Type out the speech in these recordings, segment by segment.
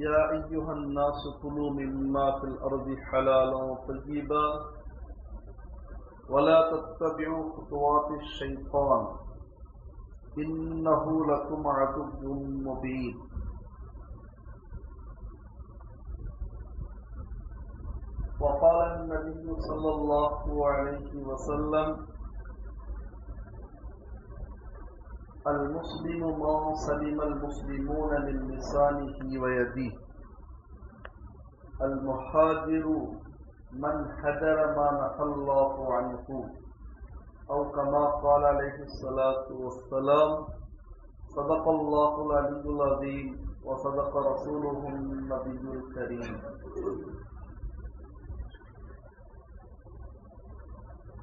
يا أيها الناس كلوا مما في الأرض حلالا طيبا ولا تتبعوا خطوات الشيطان. إنه لكم عدو مبين. وقال النبي صلى الله عليه وسلم المسلم ما سلم المسلمون من لسانه ويده المهاجر من هدر ما نهى الله عنه. أو كما قال عليه الصلاة والسلام، صدق الله العلي العظيم وصدق رسوله النبي الكريم.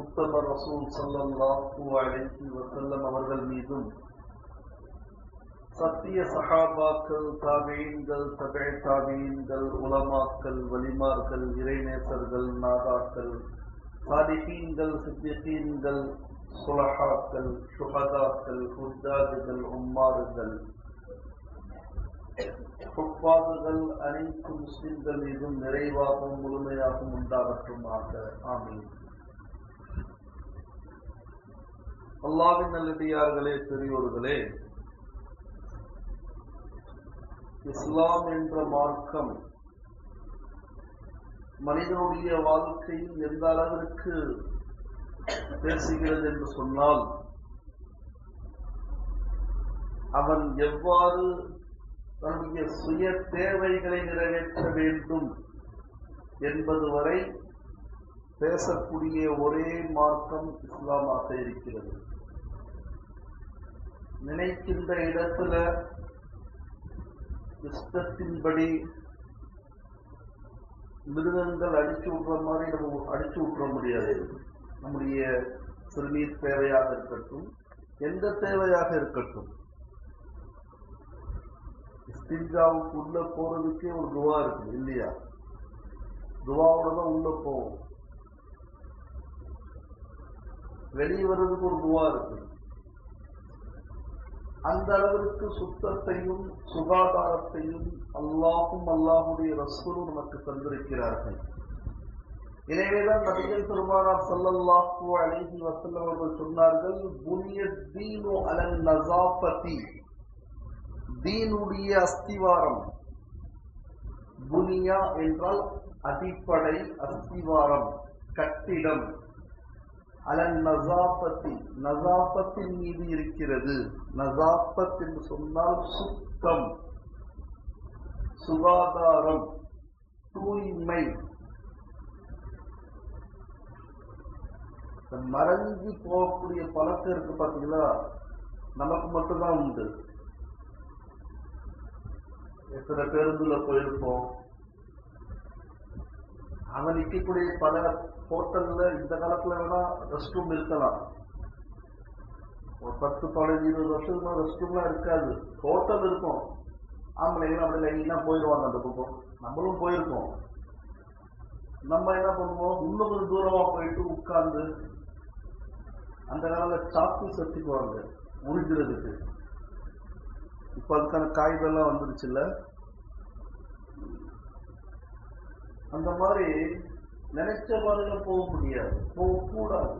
உத்தம ரசூல் சல்லல்லாஹு அலைஹி வஸல்லம் அவர்கள் மீதும் சத்திய சகாபாக்கள் தாபீன்கள் தபே தாபீன்கள் உலமாக்கள் வலிமார்கள் இறைநேசர்கள் நாதாக்கள் சாதிகீன்கள் சித்திகீன்கள் சுலஹாக்கள் சுகதாக்கள் ஹுத்தாதுகள் உம்மாறுகள் ஹுப்பாதுகள் அனைத்து முஸ்லிம்கள் மீதும் நிறைவாகவும் முழுமையாகவும் உண்டாகட்டுமாக. ஆமீன். அல்லாவின் நல்லடியார்களே பெரியோர்களே இஸ்லாம் என்ற மார்க்கம் மனிதனுடைய வாழ்க்கையில் எந்த அளவிற்கு பேசுகிறது என்று சொன்னால் அவன் எவ்வாறு தன்னுடைய சுய தேவைகளை நிறைவேற்ற வேண்டும் என்பது வரை பேசக்கூடிய ஒரே மார்க்கம் இஸ்லாமாக இருக்கிறது. நினைக்கின்ற இடத்துல இஷ்டத்தின்படி மிருகங்கள் அடிச்சு விட்ற மாதிரி நம்ம அடிச்சு விட்டுற முடியாது. நம்முடைய சிறுநீர் தேவையாக இருக்கட்டும் எந்த தேவையாக இருக்கட்டும். இஸ்தின்ஜாவுக்கு உள்ள போறதுக்கே ஒரு துவா இருக்குது இல்லையா? துவாவோட தான் உள்ள போவோம். வெளியே வர்றதுக்கு ஒரு துவா இருக்கு. அந்த அளவிற்கு சுத்தத்தையும் சுகாதாரத்தையும் அல்லாஹும் அல்லாஹுடைய ரசூலும் நமக்கு தந்திருக்கிறார்கள். எனவேதான் நபிகள் பெருமானார் சல்லல்லாஹு அலைஹி வஸல்லம் அவர்கள் சொன்னார்கள் புனிய தீனு அலன் நசாபதி தீனுடைய அஸ்திவாரம் புனியா என்றால் அடிப்படை அஸ்திவாரம் கட்டிடம். அலன் நசாபத்தி நசாபத்தின் மீது இருக்கிறது. நசாபத் என்று சொன்னால் சுத்தம் சுகாதாரம் தூய்மை. மறைஞ்சு போகக்கூடிய பழக்கம் இருக்கு பாத்தீங்களா? நமக்கு மட்டும்தான் உண்டு. எத்தனை பேருந்துல போயிருப்போம்? அவன் நிற்கக்கூடிய பல ஹோட்டல்ல இந்த காலத்துல வேணா ரெஸ்ட் ரூம் இருக்கலாம். ஒரு பத்து பதினஞ்சு இருபது வருஷத்துக்கு ரெஸ்ட் ரூம்லாம் இருக்காது. ஹோட்டல் இருக்கும். ஆம்பளைங்க அப்படி லைனா போயிடுவாங்க அந்த பக்கம். நம்மளும் போயிருக்கோம். நம்ம என்ன பண்ணுவோம்? இன்னும் கொஞ்சம் தூரமா போயிட்டு உட்கார்ந்து அந்த காலத்துல சாப்பீஸ் சத்திக்குவாங்க. உறிஞ்சுறதுக்கு இப்ப அதுக்கான காய்கெல்லாம் வந்துருச்சுல்ல? அந்த மாதிரி நினைச்ச பாதையில போக முடியாது. போகக்கூடாது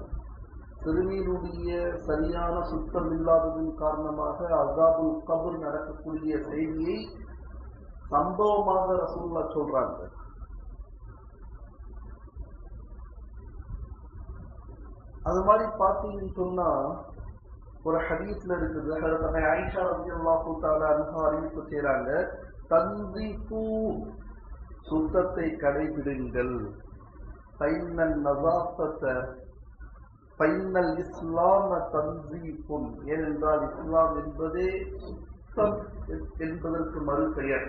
சிறுநீருடைய சரியான சுத்தம் இல்லாததன் காரணமாக அசாபுல் கபுர் நடக்கக்கூடிய செய்தியை சம்பவமாக ரசூல்லா சொல்றாங்க. அது மாதிரி பார்த்தீங்கன்னு சொன்னா ஒரு ஹதீஸ்ல இருக்குது. ஹதரத் ஆயிஷா ரலியல்லாஹு தஆலா அன்ஹா அறிவிப்பு செய்றாங்க. தன்சிஃபு சுத்தத்தை கடைபிடுங்கள். பைனல் நசாசத்தை பைனல் இஸ்லாம தன்சீப்பும் ஏனென்றால் இஸ்லாம் என்பதே சுத்தம் என்பதற்கு மறு பெயர்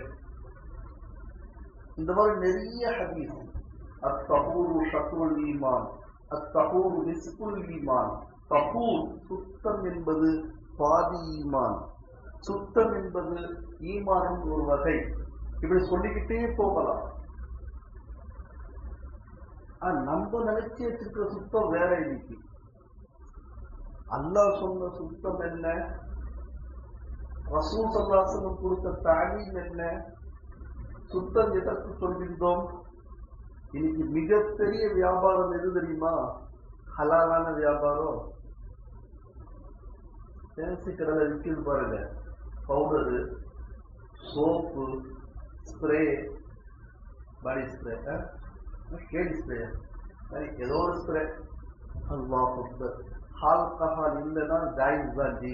இந்த மாதிரி நிறைய ஹதீஸ். அத்தகூரு ஷத்ருல் ஈமான் அத்தஹூரு நிஸ்புல் ஈமான். தகூர் சுத்தம் என்பது பாதி ஈமான். சுத்தம் என்பது ஈமானின் ஒரு வகை. இப்படி சொல்லிக்கிட்டே போகலாம். நம்ம நினைச்சு வச்சிருக்கிற சுத்தம் வேற இன்னைக்கு. அல்லா சொன்ன சுத்தம் என்ன? ரசூல் சல்லாசனம் கொடுத்த தாலீம் என்ன? சுத்தம் எதற்கு சொல்கின்றோம்? இன்னைக்கு மிகப்பெரிய வியாபாரம் எது தெரியுமா? ஹலாலான வியாபாரம். ஃபேன்சி கடலை விற்கிறது பாருங்க. Powder soap spray body spray கேடி ஸ்ப்ரே ஏதோ ஒரு ஸ்ப்ரே அல்லாஹ் அக்பர். ஆல்கஹால் இல்லைன்னா ஜாயிஸ் தான் ஜி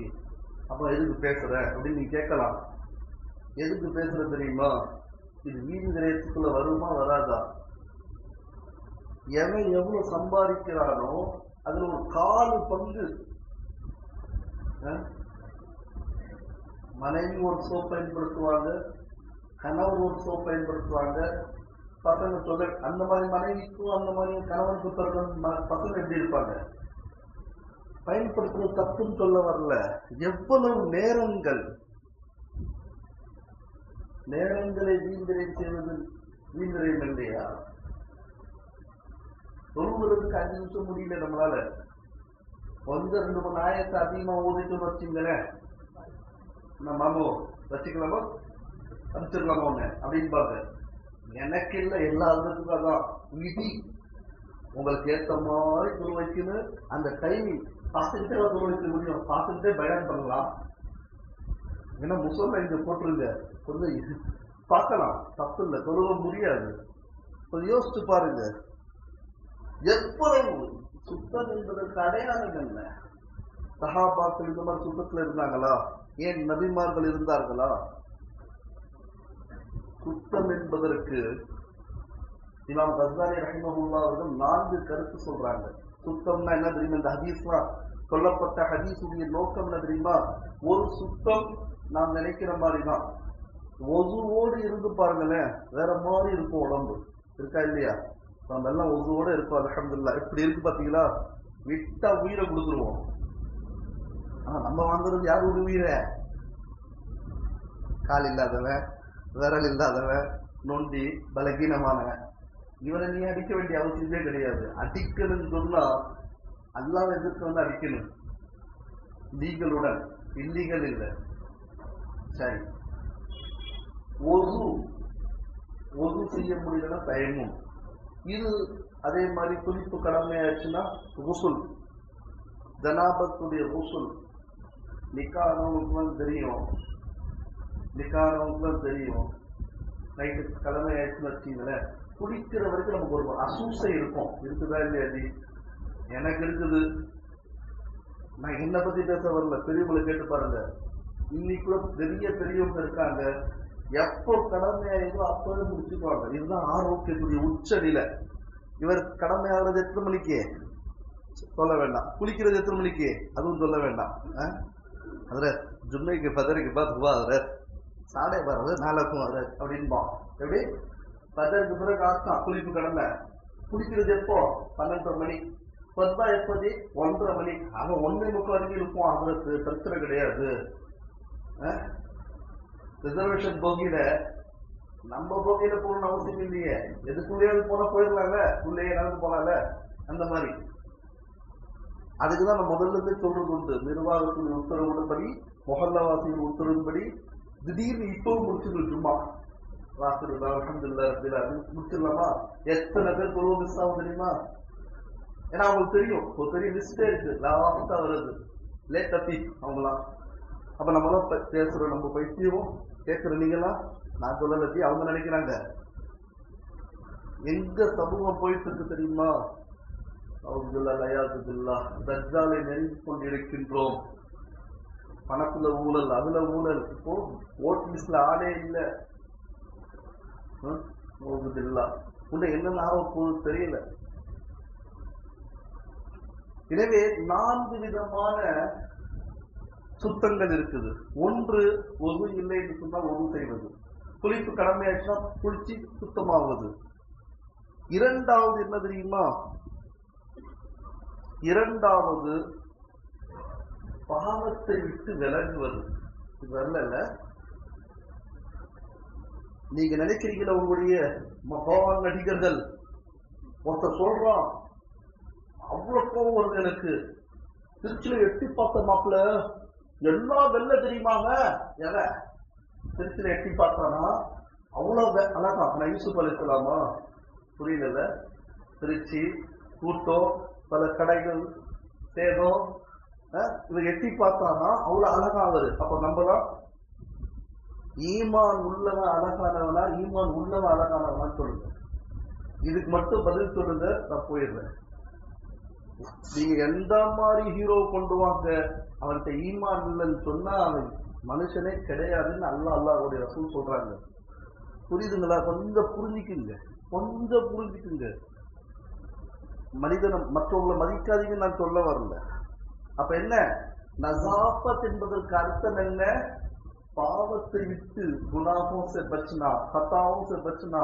அப்போ எதுக்கு பேசுற? அப்படின்னு நீ கேட்கலாம். எதுக்கு பேசுற தெரியுமா? இது வீதி நிலையத்துக்குள்ள வருமா வராதா? எவன் எவ்வளவு சம்பாதிக்கிறானோ அதுல ஒரு காலு பங்கு. மனைவி ஒரு சோப் பயன்படுத்துவாங்க கணவர் ஒரு சோப் பயன்படுத்துவாங்க. பசங்க சொல்ல அந்த மாதிரி மனைவிக்கும் அந்த மாதிரி கணவனுக்கு பிறகு ம- பசங்க எப்படி இருப்பாங்க? பயன்படுத்துறது தப்புன்னு சொல்ல வரல. எவ்வளவு நேரங்கள்? நேரங்களை வீண்விரைவு செய்வது வீந்திரையும் இல்லையா? சொல்வதற்கு அஞ்சு நிமிஷம் முடியல நம்மளால. கொஞ்சம் ரெண்டு மூணு ஆயத்தை அதிகமா ஓதிட்டு வச்சுங்களேன். நம்ம மாமோ வச்சுக்கலாமா அனுப்பிச்சிடலாமா ஒண்ணு அப்படின்னு எனக்கு இல்லை எல்லா விதத்துக்கும் அதான் விதி. உங்களுக்கு ஏத்த மாதிரி துருவைக்குன்னு அந்த டைமிங் பார்த்துக்கிட்டே துருவைக்க முடியும். பார்த்துக்கிட்டே பயன் பண்ணலாம். ஏன்னா முசோல்லா இங்க போட்டுருங்க. கொஞ்சம் இது பார்க்கலாம். தப்பு இல்லை தொழுவ முடியாது. கொஞ்சம் யோசிச்சு பாருங்க. எவ்வளவு சுத்தம் என்பதற்கு அடையாளம் என்ன சகாபாக்கள் இந்த மாதிரி சுத்தத்துல இருந்தாங்களா? ஏன் நபிமார்கள் இருந்தார்களா? சுத்தம் என்பதற்கு இமாம் கஸ்தானி ரஹிமஹுல்லா அவர்கள் நான்கு கருத்து சொல்றாங்க. சுத்தம்னா என்ன தெரியுமா? இந்த ஹதீஸ்லாம் சொல்லப்பட்ட ஹதீஸுடைய நோக்கம் என்ன தெரியுமா? ஒரு சுத்தம் நாம் நினைக்கிற மாதிரி தான் ஒசுவோடு இருந்து பாருங்களேன் வேற மாதிரி இருக்கும் உடம்பு. இருக்கா இல்லையா? நம்ம எல்லாம் ஒசுவோட இருக்கோம் அலமதுல்லா எப்படி இருக்கு பாத்தீங்களா? விட்டா உயிரை கொடுத்துருவோம். ஆனா நம்ம வாங்குறது யார் ஒரு உயிரை? கால் இல்லாதவன். விரல் இல்லாதவன் நொண்டி பலகீனமானவன் இவனை நீ அடிக்க வேண்டிய அவசியமே கிடையாது. அடிக்கணும்னு சொன்னா அல்லாத எதிர்த்து வந்து அடிக்கணும். லீகலுடன் இல்லீகல் இல்லை. சரி. ஒது ஒது செய்ய முடியலன்னா தயங்கும். இது அதே மாதிரி குளிப்பு கடமையாச்சுன்னா குசுல் ஜனாபத்துடைய குசுல் நிக்கானவங்களுக்குலாம் தெரியும். நிக்கானவங்களுக்குலாம் தெரியும். நைட்டு கடமை ஆயிடுச்சுன்னு வச்சுங்களேன் குடிக்கிற வரைக்கும் நமக்கு ஒரு அசூசை இருக்கும். இருக்குதா இல்லையா ஜி எனக்கு இருக்குது. நான் என்னை பத்தி பேச வரல. பெரியவங்களை கேட்டு பாருங்க. இன்னைக்குள்ள பெரிய பெரியவங்க இருக்காங்க. எப்போ கடமையாயிருந்தோ அப்பவே முடிச்சுக்குவாங்க. இதுதான் ஆரோக்கியத்துடைய உச்ச இவர் கடமையாகிறது எத்தனை மணிக்கு? சொல்ல வேண்டாம். குளிக்கிறது எத்தனை மணிக்கு? அதுவும் சொல்ல வேண்டாம். அதில் ஜும்மைக்கு பதறிக்கு பார்த்து வா அதில் சாடை வர்றது நாளைக்கும் அது அப்படின்பான் எப்படி? பதினஞ்சு பிறகு ஆஸ்தான் குளிப்பு கடமை குளிக்கிறது எப்போ? பன்னெண்டரை மணி. பத்தா எப்போது? ஒன்றரை மணி. அவன் ஒன்றே முக்கால் வரைக்கும் இருப்போம் அதற்கு பிரச்சனை கிடையாது. ரிசர்வேஷன் போகியில நம்ம போகையில போகணும்னு அவசியம் இல்லையே. எதுக்குள்ளேயாவது போனா போயிடலாம்ல? உள்ளேயே நடந்து போலாம்ல? அந்த மாதிரி. அதுக்குதான் நான் முதல்ல இருந்து சொல்றது உண்டு. நிர்வாகத்தின் உத்தரவுப்படி முகல்லவாசியின் உத்தரவுப்படி திடீர்னு இப்பவும் முடிச்சிடும் சும்மா வாசல் அலமதுல்லா முடிச்சிடலாமா? எத்தனை பேர் தொழுவ மிஸ் ஆகும் தெரியுமா? ஏன்னா அவங்களுக்கு தெரியும். ஒரு பெரிய மிஸ்டே இருக்கு லாஸ்டா வருது. லேட் தப்பி அவங்களாம். அப்ப நம்மளாம் ப- பேசுறோம் நம்ம பைத்தியம் கேட்கிற நீங்களாம் நான் சொல்லலத்தி அவங்க நினைக்கிறாங்க. எங்க சமூகம் போயிட்டு இருக்கு தெரியுமா? அவுதுல்லா லயாதுல்லா தஜாலை நெருங்கி கொண்டிருக்கின்றோம் பணத்துல ஊழல் அதுல ஊழல். இப்போ ஓட் லிஸ்ட்ல ஆளே இல்ல. உன்னை என்னென்ன லாபம் போகுது தெரியல. எனவே நான்கு விதமான சுத்தங்கள் இருக்குது. ஒன்று ஒது இல்லை என்று சொன்னால் ஒது செய்வது குளிப்பு கடமையாச்சுன்னா குளிச்சு சுத்தமாவது. இரண்டாவது என்ன தெரியுமா? இரண்டாவது பாவத்தை விட்டு விலகுவது. வரல நீங்க நினைக்கிறீங்களா உங்களுடைய மகா நடிகர்கள் ஒருத்தர் சொல்றான் அவ்வளவு கோவம் வருது எனக்கு. திருச்சியில எட்டி பார்த்த மாப்பிள்ள எல்லாம் வெள்ள தெரியுமாங்க? எவ திருச்சியில எட்டி பார்த்தானா அவ்வளவு அழகா நான் யூசுப் அலிஸ்லாமா புரியல திருச்சி கூட்டம் பல கடைகள் சேதம் இவர் எட்டி பார்த்தானா? அவ்வளவு அழகா அவரு. அப்ப நம்பலாம் ஈமான் உள்ளவன் அழகானவனா? ஈமான் உள்ளவன் அழகானவனா சொல்லுங்க. இதுக்கு மட்டும் பதில் சொல்லுங்க நான் போயிடுறேன். நீங்க எந்த மாதிரி ஹீரோ கொண்டு வாங்க? அவன்கிட்ட ஈமான் இல்லைன்னு சொன்னா அவன் மனுஷனே கிடையாதுன்னு அல்லா அல்லாவுடைய ரசூல் சொல்றாங்க. புரியுதுங்களா? கொஞ்சம் புரிஞ்சுக்குங்க. கொஞ்சம் புரிஞ்சுக்குங்க. மனிதனை மற்றவங்களை மதிக்காதீங்கன்னு நான் சொல்ல வரல. அப்ப என்ன? நசாபத் என்பதற்கு அர்த்தம் என்ன? பாவத்தை விட்டு குணாகும் சே பச்சனா ஹத்தாவும் சே பச்சனா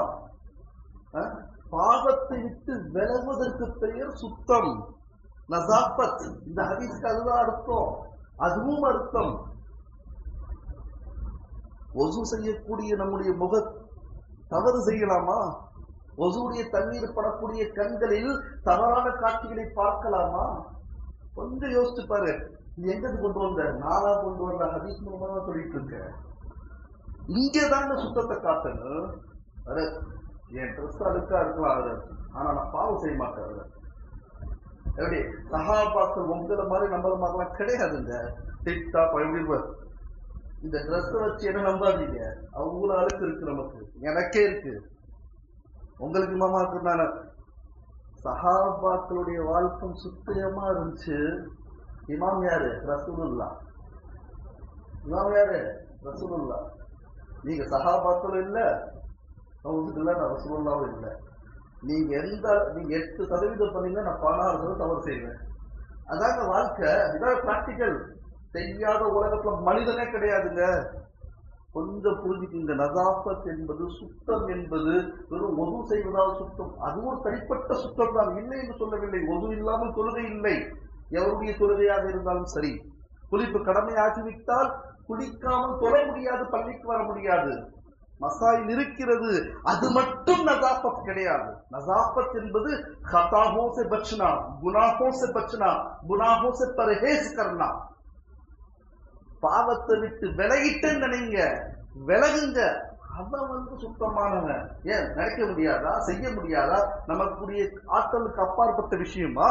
அஹ், பாவத்தை விட்டு விலகுவதற்கு பெயர் சுத்தம். நசாபத் இந்த ஹதீஸ்க்கு அதுதான் அர்த்தம். அதுவும் அர்த்தம். ஒசு செய்யக்கூடிய நம்முடைய முக தவறு செய்யலாமா? ஒசுடைய தண்ணீர் படக்கூடிய கண்களில் தவறான காட்சிகளை பார்க்கலாமா? கொஞ்சம் யோசிச்சு பாரு நீ எங்க கொண்டு வந்த? நானா கொண்டு வந்த ஹதீஸ் மூலமா தான் சொல்லிட்டு இங்கே இங்கதாங்க சுத்தத்தை காட்டணும். அरे, என் ட்ரெஸ் அழுக்கா இருக்கலாம் அது ஆனா நான் பாவம் செய்ய மாட்டேன் எப்படி? சகாபாக்கள் உங்களை மாதிரி நம்மள மாதிரிலாம் கிடையாதுங்க. டிக்டாப் எப்படி இந்த ட்ரெஸ் வச்சு என்ன நம்பாதீங்க? அவ்வளோ அழுக்கு இருக்கு நமக்கு. எனக்கே இருக்கு. உங்களுக்கு மாமா இருக்கு நான் சஹாபாக்களுடைய வாழ்க்கை சுத்தியமா இருந்துச்சு. இமாம் யாரு? ரசூலுல்லா. இமாம் யாரு? ரசூலுல்லா. நீங்க சஹாபாக்களும் இல்ல இல்ல நான் ரசூலுல்லாவும் இல்ல. நீங்க எந்த நீங்க எட்டு சதவீதம் பண்ணீங்கன்னா நான் பணம் தவறு செய்வேன். அதாங்க வாழ்க்கை. இதான் பிராக்டிக்கல் செய்யாத உலகத்துல மனிதனே கிடையாதுங்க. கொஞ்சம் புரிஞ்சுக்கிங்க இந்த என்பது சுத்தம் என்பது வெறும் ஒது செய்வதால் சுத்தம். அது ஒரு தனிப்பட்ட சுத்தம் தான் இல்லை என்று சொல்லவில்லை. ஒது இல்லாமல் தொழுகை இல்லை. எவருடைய தொழுகையாக இருந்தாலும் சரி. குளிப்பு கடமை ஆக்கிவிட்டால் குளிக்காமல் தொழ முடியாது பள்ளிக்கு வர முடியாது. மசாயில் இருக்கிறது. அது மட்டும் நசாபத் கிடையாது. நசாபத் என்பது ஹதாஹோ சே பச்சனா குனாஹோ சே பச்சனா குனாஹோ சே பர்ஹேஸ் கர்னா பாவத்தை விட்டு விலகிட்டேன்னு நினைங்க. விலகுங்க. அவன் வந்து சுத்தமானவன். ஏன்? நினைக்க முடியாதா? செய்ய முடியாதா? நமக்குரிய ஆற்றலுக்கு அப்பாற்பட்ட விஷயமா?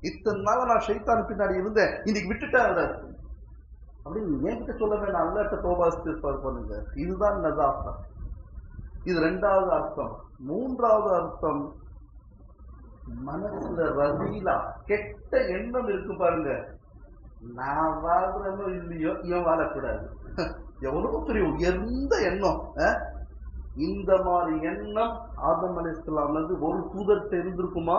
இத்தனை நாள் நான் ஷைத்தான் பின்னாடி இருந்தேன். இன்னைக்கு விட்டுட்டேன் அப்படின்னு என்கிட்ட சொல்ல வேண்டாம் அல்லாட்ட தோபாஸ்திருப்பார் பண்ணுங்க இதுதான் நதாஃபா இது ரெண்டாவது அர்த்தம். மூன்றாவது அர்த்தம் மனசுல ரசீலா கெட்ட எண்ணம் இருக்கு பாருங்க. நான் வாழ்றனோ இல்லையோ இவன் வாழக்கூடாது. எவ்வளவு தெரியும் எந்த எண்ணம் இந்த மாதிரி எண்ணம் ஆதம் அலி இஸ்லாம்ல ஒரு தூதர்கிட்ட இருந்திருக்குமா?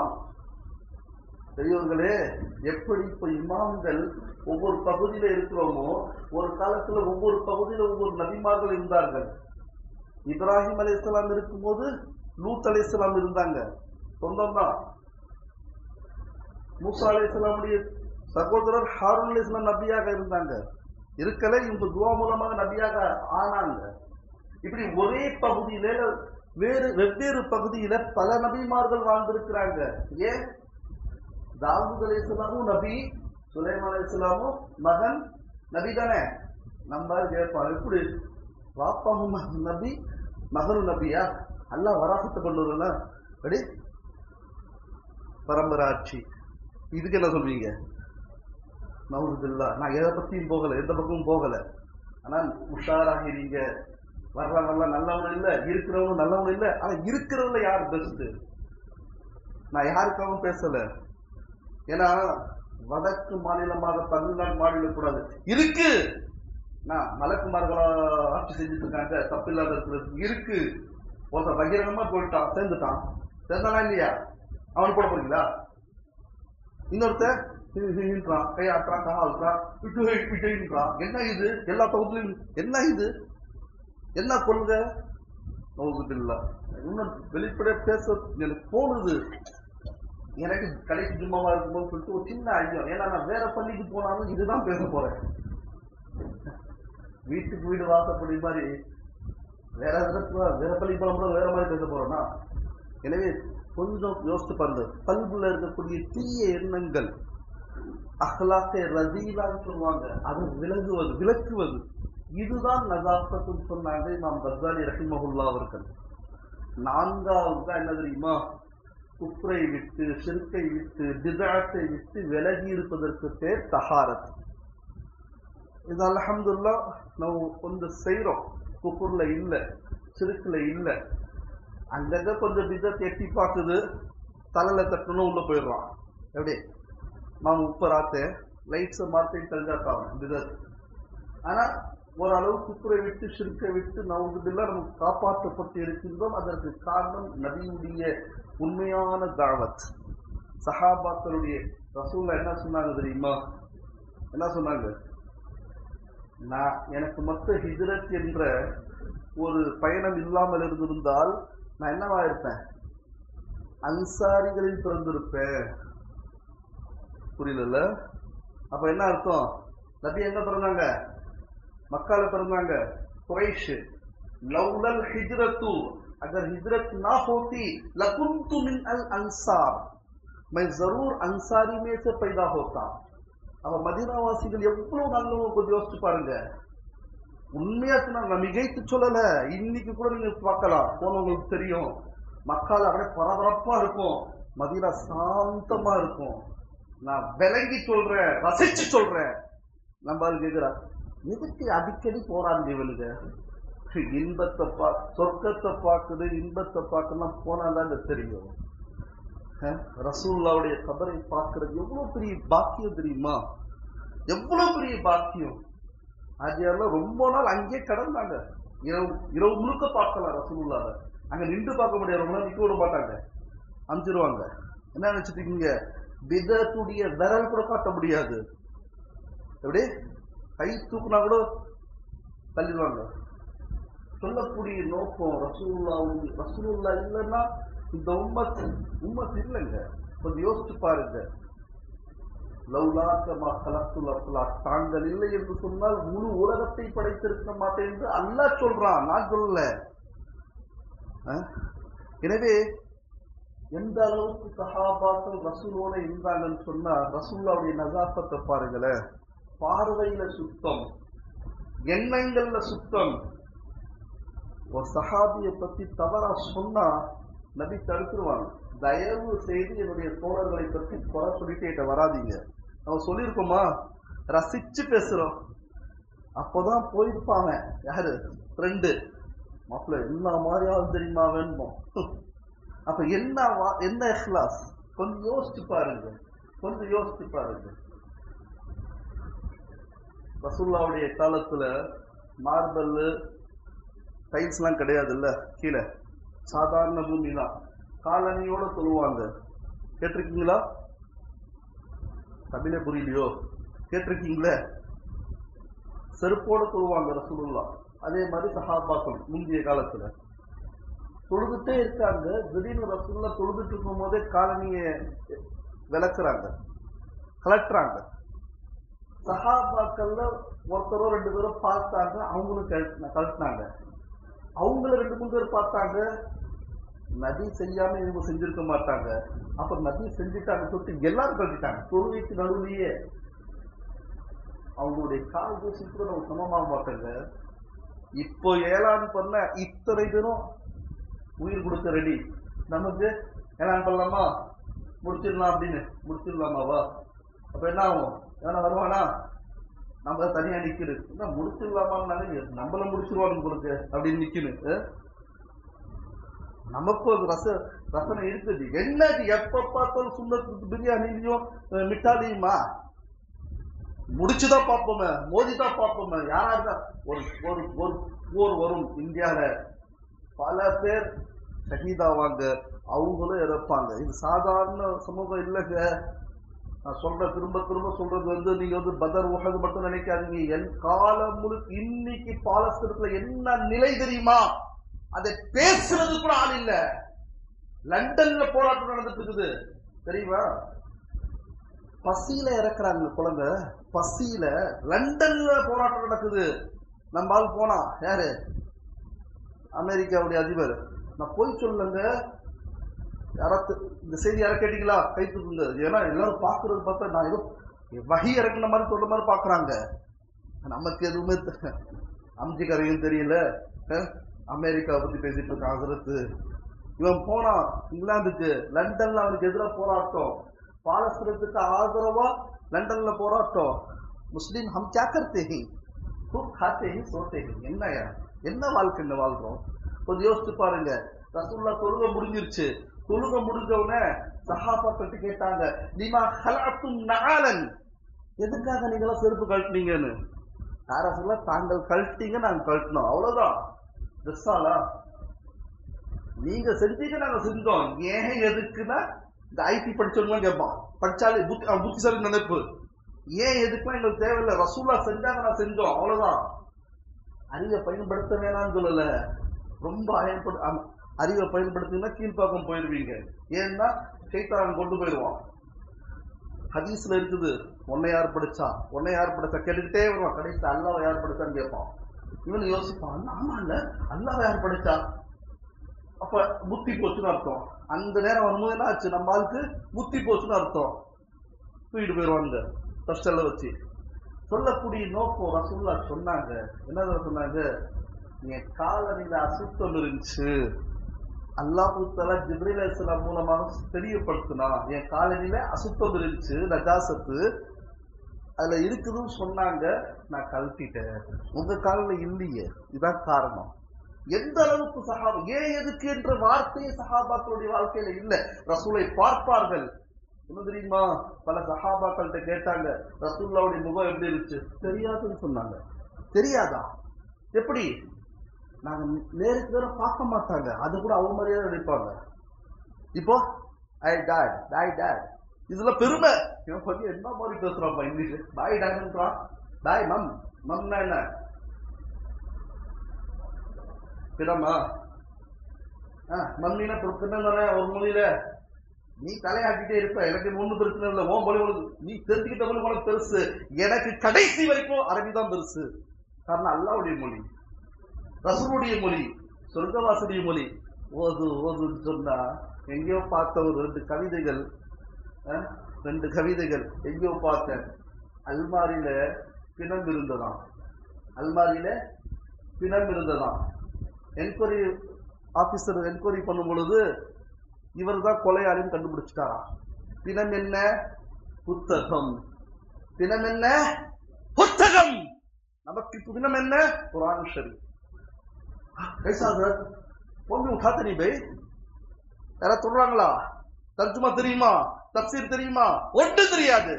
பெரியவர்களே எப்படி இப்ப இமாம்கள் ஒவ்வொரு பகுதியில இருக்கிறோமோ ஒரு காலத்துல ஒவ்வொரு பகுதியில ஒவ்வொரு நபிமார்கள் இருந்தார்கள். இப்ராஹிம் அலி இஸ்லாம் இருக்கும்போது லூத் அலி இஸ்லாம் இருந்தாங்க. சொந்தம் தான் மூசா அலி இஸ்லாமுடைய சகோதரர் ஹாரூன் இஸ்லாம் நபியாக இருந்தாங்க. இருக்கல இவங்க துவா மூலமாக நபியாக ஆனாங்க. இப்படி ஒரே பகுதியில வேறு வெவ்வேறு பகுதியில பல நபிமார்கள் வாழ்ந்திருக்கிறாங்க. ஏன்? தாவூத் அலி இஸ்லாமும் நபி சுலைமான் அலி இஸ்லாமும் மகன் நபி தானே. நம்ம கேட்பான் எப்படி வாப்பாவும் நபி மகனும் நபியா? எல்லாம் வராசத்தை கொண்டு அப்படி பரம்பரை ஆட்சி. இதுக்கு என்ன சொல்வீங்க? நவுதுல்லா நான் எதை பற்றியும் போகலை எந்த பக்கமும் போகலை. ஆனால் ஆனா நீங்கள் வர்றவங்களாம் நல்லவங்க இல்லை இருக்கிறவங்க நல்லவங்க இல்லை. ஆனால் இருக்கிறவங்கள யார் பெஸ்ட்டு நான் யாருக்காகவும் பேசலை. ஏன்னா வடக்கு மாநிலமாக தமிழ்நாடு மாநிலம் கூடாது இருக்கு! நான் மலக்குமார்களா ஆட்சி செஞ்சுட்டு இருக்காங்க தப்பு இல்லாத இருக்கிறது இருக்கு! ஒருத்தன் பகிரங்கமா போயிட்டான் சேர்ந்துட்டான். சேர்ந்தானா இல்லையா? அவன் போட போறீங்களா? இன்னொருத்தன் ஹின்றான் கையாட்டுறான் கால்றான் விட்டு விட்டுன்றான் என்ன இது? எல்லா தொகுதியிலும் என்ன இது? என்ன கொள்கை? நவுதுபில்லா இன்னும் வெளிப்படையா பேச எனக்கு தோணுது. எனக்கு கடைசி ஜும்மாவா இருக்கும்போது சொல்லிட்டு ஒரு சின்ன ஐயம் ஏன்னா நான் வேற பள்ளிக்கு போனாலும் இதுதான் பேச போறேன். வீட்டுக்கு வீடு வாசப்படி மாதிரி வேற இடத்துல வேற பள்ளி போகும்போது வேற மாதிரி பேச போறோம்னா எனவே கொஞ்சம் யோசித்து பாருங்க. பல்புல இருக்கக்கூடிய தீய எண்ணங்கள் அஹ்லாத்தை ரசீலான்னு சொல்லுவாங்க. அது விலகுவது விளக்குவது. இதுதான் நசாஃபத்துன்னு சொன்னாங்க இமாம் பர்தாலி ரஹிமஹுல்லா அவர்கள். நான்காவது தான் என்ன தெரியுமா? குப்ரை விட்டு சிறுக்கை விட்டு பிதாத்தை விட்டு விலகி இருப்பதற்கு பேர் தஹாரத். இது அலமதுல்லா நம்ம கொஞ்சம் செய்கிறோம் குப்பூரில் இல்லை சிறுக்கில் இல்லை. அங்கங்கே கொஞ்சம் பிதத் எட்டி பார்க்குது தலையில் தட்டணும் உள்ளே போயிடுறான். எப்படி? மாம் உப்பராத்தே லைட்ஸை மாற்றி தெரிஞ்சாக்காவும் பிதத் ஆனால் ஓரளவு குப்புரை விட்டு சிறுக்கை விட்டு நவுதுபில்லா நமக்கு காப்பாற்றப்பட்டு இருக்கின்றோம். அதற்கு காரணம் நபியுடைய உண்மையான தாவத். சஹாபாக்களுடைய ரசூலில் என்ன சொன்னாங்க தெரியுமா? என்ன சொன்னாங்க? நான் எனக்கு மட்டும் ஹிஜ்ரத் என்ற ஒரு பயணம் இல்லாமல் இருந்திருந்தால் நான் என்னவா இருப்பேன்? அன்சாரிகளில் பிறந்திருப்பேன். புரியல அப்ப என்ன அர்த்தம் நபி எங்க பிறந்தாங்க மக்கால பிறந்தாங்க குறைஷ் லவ்லல் ஹிஜ்ரத்து अगर हिजरत ना होती लकुंतु मिन अल अंसार मैं जरूर अंसारी में से पैदा होता அப்ப மதீனாவாசிகள் எவ்வளவு நல்லவங்க கொஞ்சம் யோசிச்சு பாருங்க உண்மையா சொன்னாங்க மிகைத்து சொல்லல இன்னைக்கு கூட நீங்க பார்க்கலாம் போனவங்களுக்கு தெரியும் மக்கால் அப்படியே பரபரப்பா இருக்கும் மதீனா சாந்தமா இருக்கும் நான் விளங்கி சொல்றேன் ரசிச்சு சொல்றேன். நம்ம அது கேக்குறா எதுக்கு அடிக்கடி போறான் இவனுங்க இன்பத்தை பா சொர்க்கத்தை பார்க்குது இன்பத்தை பார்க்கலாம் போனாதான் தெரியும். ரசூல்லாவுடைய கபரை பார்க்கறது எவ்வளோ பெரிய பாக்கியம் தெரியுமா? எவ்வளோ பெரிய பாக்கியம்? ஆஜியார்லாம் ரொம்ப நாள் அங்கேயே கடந்தாங்க. இரவு இரவு முழுக்க பார்க்கலாம் ரசூல்லாவை அங்கே நின்று பார்க்க முடியாது. ரொம்ப நாள் நிற்க விட மாட்டாங்க. அமிச்சிருவாங்க. என்ன நினச்சிட்டு இருக்கீங்க? விதத்துடைய விரல் கூட காட்ட முடியாது. எப்படி? கை தூக்குனா கூட தள்ளிடுவாங்க. சொல்லக்கூடிய நோக்கம் ரசூல்லா ரசூல்லா இல்லைன்னா இந்த உம்மத்து உம்மத்து இல்லைங்க. கொஞ்சம் யோசிச்சு பாருங்க. லவ்லாக்கமா கலத்துல் அப்லாக் தாங்கள் இல்லை என்று சொன்னால் முழு உலகத்தை படைத்திருக்க மாட்டேன் என்று அல்லாஹ் சொல்றான். நான் சொல்லல. எனவே எந்த அளவுக்கு சஹாபாக்கள் ரசூலோட இருந்தாங்கன்னு சொன்னா ரசூல்லாவுடைய நசாஃபத்தை பாருங்களேன். பார்வையில சுத்தம் எண்ணங்கள்ல சுத்தம். ஒரு சஹாபியை பத்தி தவறா சொன்னா நபி தடுத்துருவாங்க. தயவு செய்து என்னுடைய தோழர்களை பத்தி குறை சொல்லிட்டு என்கிட்ட வராதீங்க. நம்ம சொல்லியிருக்கோமா? ரசிச்சு பேசுறோம். அப்போதான் போயிருப்பாங்க யாரு? ஃப்ரெண்டு மாப்பிள்ள என்ன மாதிரியாவது தெரியுமா வேணுமோ அப்ப என்ன வா- என்ன இஹ்லாஸ்? கொஞ்சம் யோசிச்சு பாருங்க. கொஞ்சம் யோசிச்சு பாருங்க. ரசூல்லாவுடைய காலத்துல மார்பல் டைல்ஸ்லாம் கிடையாதுல்ல? கீழே. சாதாரண பூமி தான் காலனியோட தொழுவாங்க கேட்டிருக்கீங்களா? தமிழ புரியலையோ? கேட்டிருக்கீங்களே? செருப்போட தொழுவாங்க ரசூலுல்லா. அதே மாதிரி சஹாபாக்கள் முந்தைய காலத்துல. தொழுதுட்டே இருக்காங்க. திடீர்னு ரசூலுல்லா தொழுதுட்டு இருக்கும் போதே காலனியை விளக்குறாங்க. கலட்டுறாங்க. சஹாபாக்கள்ல ஒருத்தரோ ரெண்டு பேரும் பார்த்தாங்க. அவங்களும் கலட்டினாங்க கழட்டினாங்க. அவங்கள ரெண்டு மூணு பேர் பார்த்தாங்க. நதி செய்யாம இவங்க செஞ்சிருக்க மாட்டாங்க. அப்ப நதி செஞ்சுட்டாங்க தொட்டு எல்லாரும் கட்டிட்டாங்க தொழுகைக்கு நடுவிலேயே. அவங்களுடைய கால் தூசி கூட நம்ம சமமாக மாட்டாங்க. இப்போ ஏழாம் பண்ண இத்தனை பேரும் உயிர் கொடுக்க ரெடி நமக்கு ஏழாம் பண்ணலாமா? முடிச்சிடலாம் அப்படின்னு. முடிச்சிடலாமாவா? அப்ப என்ன ஆகும்? எவனா வருவானா? நம்ம தனியா நிக்கிறது என்ன முடிச்சிடலாமான்னு நம்மள முடிச்சிருவாங்க உங்களுக்கு அப்படின்னு நிக்கணும் நமக்கு ஒரு ரச ரசனை இருக்குது. என்னது எப்ப பார்த்தாலும் சுண்டத்துக்கு பிரியாணிலையும் மிட்டாலையுமா முடிச்சுதான் பார்ப்போமே மோதிதான் பார்ப்போமே. யாரா இருந்தா ஒரு ஒரு போர் வரும் இந்தியாவில் பல பேர் ஷஹீதாவாங்க அவங்களும் இறப்பாங்க. இது சாதாரண சமூகம் இல்லைங்க. நான் சொல்ற திரும்ப திரும்ப சொல்றது வந்து நீங்க வந்து பதர் உஹது மட்டும் நினைக்காதீங்க. என் காலம் முழுக்க இன்னைக்கு பாலஸ்தீனத்துல என்ன நிலை தெரியுமா? அதை பேசுறது கூட ஆள் இல்ல. லண்டன்ல போராட்டம் நடந்துட்டு இருக்குது. தெரியுமா? பசியில இறக்குறாங்க குழந்தை. பசியில லண்டன்ல போராட்டம் நடக்குது. நம்ம ஆள் போனா யாரு? அமெரிக்காவுடைய அதிபர் நான் போய் சொல்லுங்க யாராவது இந்த செய்தி யாரை கேட்டீங்களா கை தூக்குங்க ஏன்னா எல்லாரும் பார்க்கறது பார்த்தா நான் ஏதோ வகி இறக்குன மாதிரி சொல்ற மாதிரி பார்க்கறாங்க நமக்கு எதுவுமே தெ- அம்ஜிக்கரையும் தெரியல அஹ், அமெரிக்காவை பத்தி பேசிட்டு இருக்கான் ஹசரத்து இவன் போனான் இங்கிலாந்துக்கு லண்டன்ல அவனுக்கு எதிராக போராட்டம் பாலஸ்தீனத்துக்கு ஆதரவா லண்டன்ல போராட்டம் முஸ்லீம் ஹம் क्या करते हैं खूब खाते हैं सोते हैं என்னயா என்ன வாழ்க்கைன்னு வாழ்றோம்? கொஞ்சம் யோசிச்சு பாருங்க. ரசூல்லா தொழுக முடிஞ்சிருச்சு. தொழுக முடிஞ்சவுடனே சஹாபாக்கிட்ட கேட்டாங்க நீமா ஹலாத்தும் நாளன் எதுக்காக நீங்களாம் செருப்பு கழட்டினீங்கன்னு? யார சொல்ல தாங்கள் கழட்டிங்க நாங்கள் கழட்டினோம். அவ்வளோதான் ட்ரெஸ்ஸாலா நீங்க செஞ்சீங்க நாங்க செஞ்சோம். ஏன் எதுக்குன்னா இந்த ஐடி படிச்சவங்களும் கேட்பான். படிச்சாலே புத்தி புத்திசாலி நினைப்பு. ஏன் எதுக்குன்னா எங்களுக்கு தேவையில்லை. ரசூலா செஞ்சாங்க நான் செஞ்சோம். அவ்வளோதான் அறிவை பயன்படுத்த வேணாம்னு சொல்லல. ரொம்ப அயன்படு அறிவை பயன்படுத்தினா கீழ்ப்பாக்கம் போயிடுவீங்க ஏன்னா சைத்தான் கொண்டு போயிடுவான் ஹதீஸ்ல இருக்குது உன்னை யார் படிச்சா? உன்னை யார் படிச்சா? கேட்டுக்கிட்டே வருவான். கடைசியில் அல்லாவை யார் படிச்சான்னு கேட்பான். இவனு யோசிப்பான் ஆமா இல்ல அல்லாவை யார் படிச்சா? அப்ப புத்தி போச்சுன்னு அர்த்தம். அந்த நேரம் வரும்போது என்ன ஆச்சு நம்ம ஆளுக்கு புத்தி போச்சுன்னு அர்த்தம். தூக்கிட்டு போயிடுவாங்க ஹாஸ்டல்ல வச்சு. சொல்லக்கூடிய நோக்கம் ரசூல்லா சொன்னாங்க. என்ன சொன்னாங்க? என் காலனில அசுத்தம் இருந்துச்சு. அல்லாஹு தலா ஜிப்ரீல் அலிஸ்லாம் மூலமாக தெரியப்படுத்தினா என் காலனில அசுத்தம் இருந்துச்சு நஜாசத்து. அதுல இருக்குதுன்னு சொன்னாங்க. நான் கழட்டிட்டேன். உங்க காலில் இல்லையே. இதுதான் காரணம். எந்த அளவுக்கு சஹாபா ஏன் எதுக்கு என்ற வார்த்தையே சஹாபாக்களுடைய வாழ்க்கையில இல்லை. ரசூலை பார்ப்பார்கள். என்ன தெரியுமா? பல சஹாபாக்கள்கிட்ட கேட்டாங்க ரசூல்லாவுடைய முகம் எப்படி இருந்துச்சு? தெரியாதுன்னு சொன்னாங்க. தெரியாதா? எப்படி? நாங்க நேருக்கு நேரம் பார்க்க மாட்டாங்க. அது கூட அவங்க மாதிரியே நினைப்பாங்க. இப்போ ஐ டாட் டாய் டாட் இதுல பெருமை. இவன் கொஞ்சம் என்ன மாதிரி பேசுறான்ப்பா இங்கிலீஷ்? பாய் டாட்ன்றான் பாய் மம் மம்னா என்ன? பிறமா ஆ. Ah, மம்மினா பிறக்கணும் ஒரு மொழியில? நீ தலையாட்டிட்டே இருப்ப. எனக்கு ஒண்ணு பிரச்சனை இல்லை. ஓம் மொழி உனக்கு. நீ தெரிஞ்சுக்கிட்ட மொழி உனக்கு பெருசு. எனக்கு கடைசி வரைக்கும் அரபி தான் பெருசு. காரணம் அல்லாவுடைய மொழி. ரசூருடைய மொழி. சொர்க்கவாசனுடைய மொழி. ஓது ஓதுன்னு சொன்னா எங்கேயோ பார்த்த ஒரு ரெண்டு கவிதைகள் ரெண்டு கவிதைகள் எங்கேயோ பார்த்தேன். அல்மாரியில பிணம் இருந்ததாம். அல்மாரியில பிணம் இருந்ததாம். என்கொயரி ஆபீசர் என்கொயரி பண்ணும் பொழுது இவர் தான் கொலையாளின்னு கண்டுபிடிச்சிட்டாராம் பிணம் என்ன புத்தகம் பிணம் என்ன புத்தகம் நமக்கு பிணம் என்ன குரான் ஷரீஃப் कैसा हजरत फोन भी उठाते नहीं भाई யாரா சொல்றாங்களா தர்ஜுமா தெரியுமா தப்சீர் தெரியுமா ஒன்று தெரியாது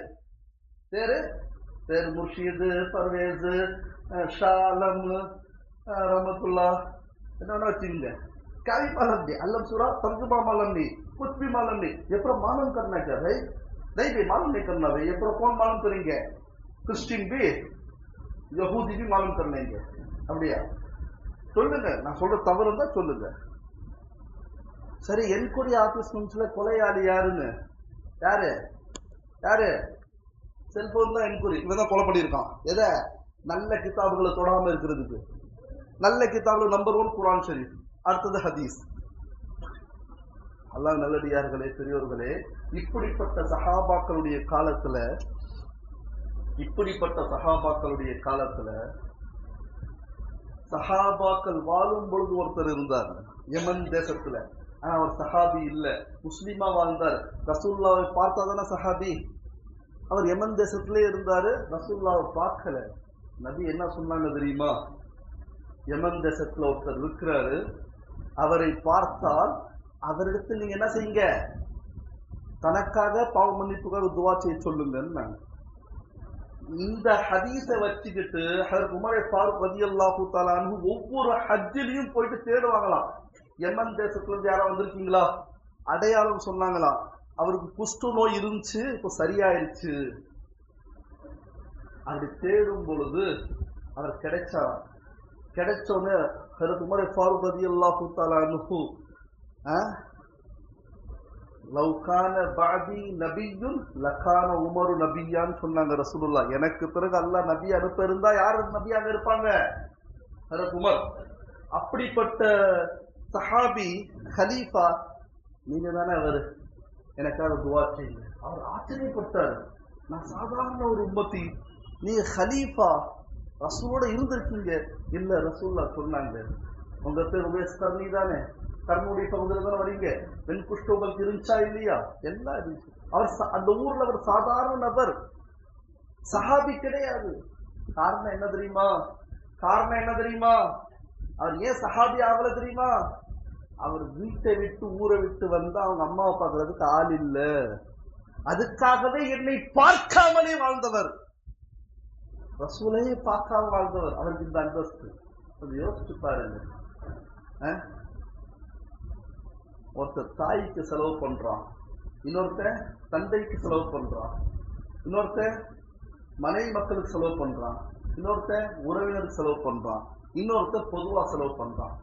பேரு பேரு முர்ஷிது பர்வேஸ் அஹ், ஷாலம் அஹ், ரமத்துல்லா என்ன வேணா வச்சுக்கோங்க काई मालूम नहीं अल्लाह सूरा तर्जुमा मालूम नहीं कुछ भी मालूम नहीं ये पर मालूम करना क्या भाई नहीं भाई मालूम नहीं करना भाई ये पर कौन मालूम करेंगे क्रिश्चियन भी यहूदी भी मालूम कर लेंगे அப்படியா சொல்லுங்க நான் சொல்ற தவறு இருந்தா சொல்லுங்க சரி என்கொடி ஆபீஸ் ரூம்ஸ்ல கொலையாளி யாருன்னு யாரு யாரு செல்போன் தான் என்கொரி இவன் தான் கொலை பண்ணியிருக்கான் எதை நல்ல கிதாபுகளை தொடாம இருக்கிறதுக்கு நல்ல கிதாபுல நம்பர் ஒன் குரான் ஷரீஃப் அடுத்தது ஹதீஸ். அல்லாஹ் நல்லடியார்களே பெரியோர்களே இப்படிப்பட்ட சஹாபாக்களுடைய காலத்துல இப்படிப்பட்ட சஹாபாக்களுடைய காலத்துல சஹாபாக்கள் வாழும் பொழுது ஒருத்தர் இருந்தார் யமன் தேசத்துல. ஆனா அவர் சஹாபி இல்ல. முஸ்லீமா வாழ்ந்தார். ரசூல்லாவை பார்த்தா தானே சஹாபி? அவர் யமன் தேசத்திலே இருந்தாரு ரசூல்லாவை பார்க்கல. நபி என்ன சொன்னாங்க தெரியுமா? யமன் தேசத்துல ஒருத்தர் இருக்கிறாரு அவரை பார்த்தால் அவரிடத்தில் நீங்க என்ன செய்யுங்க? தனக்காக பாவ மன்னிப்புக்காக துவா செய்ய சொல்லுங்கன்னு இந்த ஹதீஸை வச்சுக்கிட்டு ஹதரத் உமரை ஃபாரூக் ரதி அல்லாஹு அன்ஹு ஒவ்வொரு ஹஜ்ஜிலையும் போயிட்டு தேடுவாங்களாம். எம்என் தேசத்துல இருந்து யாரா வந்திருக்கீங்களா? அடையாளம் சொன்னாங்களா அவருக்கு குஷ்டு நோய் இருந்துச்சு இப்போ சரியாயிருச்சு. அப்படி தேடும் பொழுது அவர் கிடைச்சாராம். கிடைச்சோன்னு ஹரத் உமர் ஃபாரூக் ரதி அல்லாஹு தாலா அனுஹு லவ்கான பாதி நபியும் லக்கான உமரு நபியான்னு சொன்னாங்க ரசூலுல்லா எனக்கு பிறகு அல்லாஹ் நபி அனுப்ப இருந்தா யார் நபியாக இருப்பாங்க? ஹரத் உமர் அப்படிப்பட்ட சஹாபி ஹலீஃபா நீங்க தானே அவர்? எனக்காக துவா செய்யுங்க. அவர் ஆச்சரியப்பட்டார். நான் சாதாரண ஒரு உம்மத்தி. நீ ஹலீஃபா ரசூலோட இருந்திருக்கீங்க. இல்ல ரசூல்லா சொன்னாங்க. உங்க பேர் உபேஸ் கர்ணி தானே? கர்ணுடைய பகுதியில் தானே வரீங்க? வெண் உங்களுக்கு இருந்துச்சா இல்லையா? எல்லாம் இருந்துச்சு. அவர் அந்த ஊர்ல அவர் சாதாரண நபர். சஹாபி கிடையாது. காரணம் என்ன தெரியுமா? காரணம் என்ன தெரியுமா? அவர் ஏன் சஹாபி ஆகல தெரியுமா? அவர் வீட்டை விட்டு ஊரை விட்டு வந்து அவங்க அம்மாவை பார்க்கறதுக்கு ஆள் இல்லை. அதுக்காகவே என்னை பார்க்காமலே வாழ்ந்தவர். ரசூலையே பார்க்காம வாழ்ந்தவர் அவருக்கு இந்த அந்தஸ்து. கொஞ்சம் யோசிச்சு பாருங்க. ஒருத்தர் தாய்க்கு செலவு பண்றான் இன்னொருத்தன் தந்தைக்கு செலவு பண்றான் இன்னொருத்தன் மனைவி மக்களுக்கு செலவு பண்றான் இன்னொருத்தன் உறவினருக்கு செலவு பண்றான் இன்னொருத்தர் பொதுவா செலவு பண்றான்.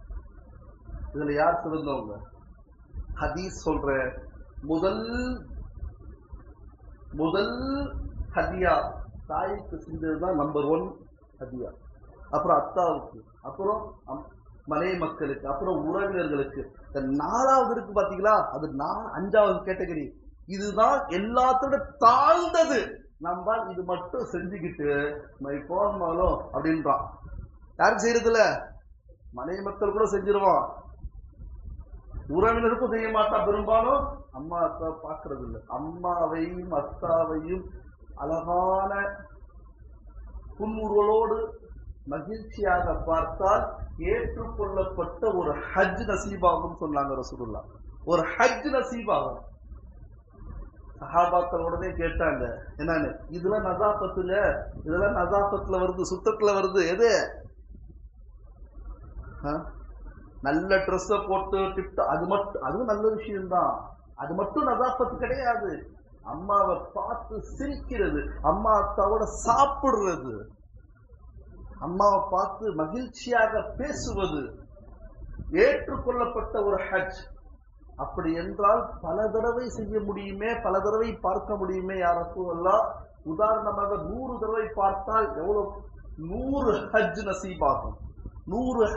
இதுல யார் சிறந்தவங்க? ஹதீஸ் சொல்ற முதல் முதல் ஹதியா தாய்க்கு செஞ்சது தான் நம்பர் ஒன் ஹதியா. அப்புறம் அத்தாவுக்கு அப்புறம் அம்- மக்களுக்கு அப்புறம் உறவினர்களுக்கு. இந்த நாலாவது இருக்கு பாத்தீங்களா? அது நான் அஞ்சாவது கேட்டகரி. இதுதான் எல்லாத்தோட தாழ்ந்தது. நம்ம இது மட்டும் செஞ்சுக்கிட்டு மை போனாலும் அப்படின்றான் யாரும் செய்யறதில்ல. மலை மக்கள் கூட செஞ்சிருவான். உறவினருக்கும் செய்ய மாட்டான் பெரும்பாலும். அம்மா அத்தா பார்க்கறது இல்லை அம்மாவையும் அத்தாவையும் அழகான புன்முறுவலோடு மகிழ்ச்சியாக பார்த்தால் ஏற்றுக்கொள்ளப்பட்ட ஒரு ஹஜ் நசீபாகும் சொன்னாங்க ரசூலுல்லா. ஒரு ஹஜ் நசீபாகும். சஹாபாக்கள் உடனே கேட்டாங்க என்னன்னு? இதெல்லாம் நசாபத்துல இதெல்லாம் நசாபத்துல வருது சுத்தத்துல வருது எது? ஆ? நல்ல ட்ரெஸ்ஸை போட்டு டிப்ட் அது மட்டும் அதுவும் நல்ல விஷயம்தான். அது மட்டும் நசாபத்து கிடையாது. அம்மாவை பார்த்து சிரிக்கிறது. அம்மா அத்தாவோட சாப்பிடுறது. அம்மாவை பார்த்து மகிழ்ச்சியாக பேசுவது. ஏற்றுக்கொள்ளப்பட்ட ஒரு ஹஜ். அப்படி என்றால் பல தடவை செய்ய முடியுமே பல தடவை பார்க்க முடியுமே யார சூழல்லாம் உதாரணமாக நூறு தடவை பார்த்தால் எவ்வளவு நூறு ஹஜ் நசீபாகும். நூறு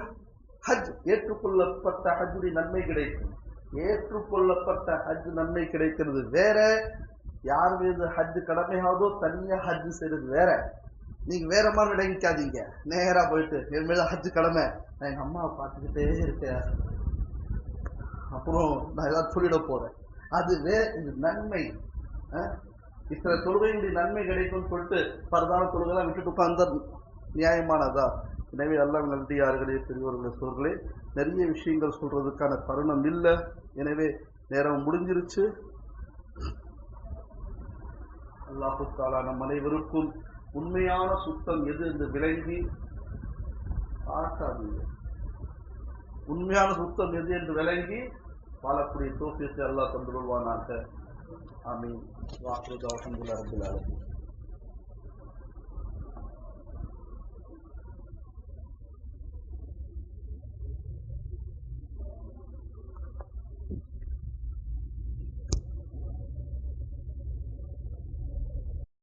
ஹஜ் ஏற்றுக்கொள்ளப்பட்ட ஹஜ்ஜுடைய நன்மை கிடைக்கும். ஏற்றுக்கொள்ளப்பட்ட ஹஜ் நன்மை கிடைக்கிறது. வேற யார் மீது ஹஜ் கடமையாவதோ தனியா ஹஜ் செய்யறது வேற. நீங்க வேற மாதிரி விளங்கிக்காதீங்க நேரா போயிட்டு என் மேல ஹஜ் கடமை. நான் எங்க அம்மாவை பார்த்துக்கிட்டே இருக்கேன். அப்புறம் நான் ஏதாவது சொல்லிட போறேன். அது வே இது நன்மை. இத்தனை தொழுகையுடைய நன்மை கிடைக்கும்னு சொல்லிட்டு பரதான தொழுகைலாம் விட்டுட்டு உட்கார்ந்தா நியாயமானதா? எனவே எல்லாம் நன்றியார்களே பெரியவர்களே சொல்களே நிறைய விஷயங்கள் சொல்றதுக்கான தருணம் இல்லை. எனவே நேரம் முடிஞ்சிருச்சு. அல்லாஹு தாலா நம் அனைவருக்கும் உண்மையான சுத்தம் எது என்று விளங்கி பார்க்காதீங்க. உண்மையான சுத்தம் எது என்று விளங்கி வாழக்கூடிய தோப்பியத்தை அல்லாஹ் தந்து கொள்வானாக. ஆமீன். வாக்குறுதி அழைப்பு